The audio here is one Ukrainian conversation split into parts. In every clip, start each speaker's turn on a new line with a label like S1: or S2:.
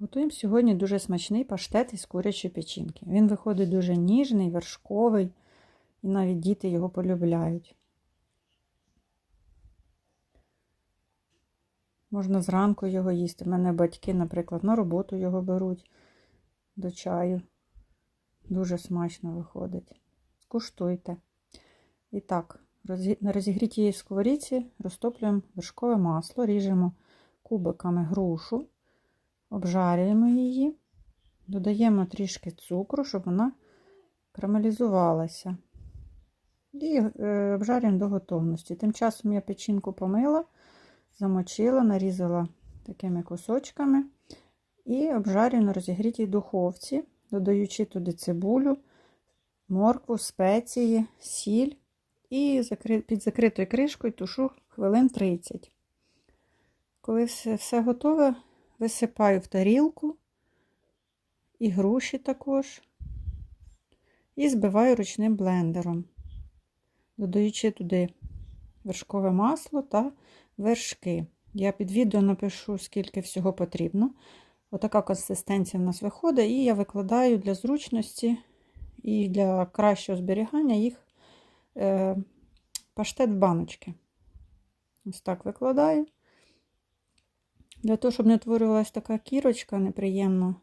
S1: Готуємо сьогодні дуже смачний паштет із курячої печінки. Він виходить дуже ніжний, вершковий, і навіть діти його полюбляють. Можна зранку його їсти. У мене батьки, наприклад, на роботу його беруть до чаю. Дуже смачно виходить. Скуштуйте. І так, на розігрітій сковорідці розтоплюємо вершкове масло, ріжемо кубиками грушу, обжарюємо її, додаємо трішки цукру, щоб вона карамелізувалася. І е, обжарюємо до готовності. Тим часом я печінку помила, замочила, нарізала такими кусочками і обжарюю на розігрітій духовці, додаючи туди цибулю, моркву, спеції, сіль і під закритою кришкою тушу хвилин 30. Коли все, все готове, висипаю в тарілку і груші також. І збиваю ручним блендером, додаючи туди вершкове масло та вершки. Я під відео напишу, скільки всього потрібно. Отака консистенція в нас виходить, і я викладаю для зручності і для кращого зберігання їх е, паштет в баночки. Ось так викладаю. Для того, щоб не утворювалася така кірочка неприємна,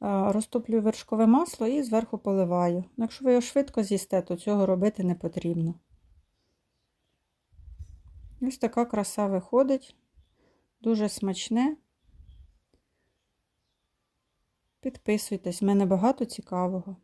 S1: розтоплюю вершкове масло і зверху поливаю. Ну, Якщо ви його швидко з'їсте, то цього робити не потрібно. Ось така краса виходить. Дуже смачне. Підписуйтесь, в мене багато цікавого.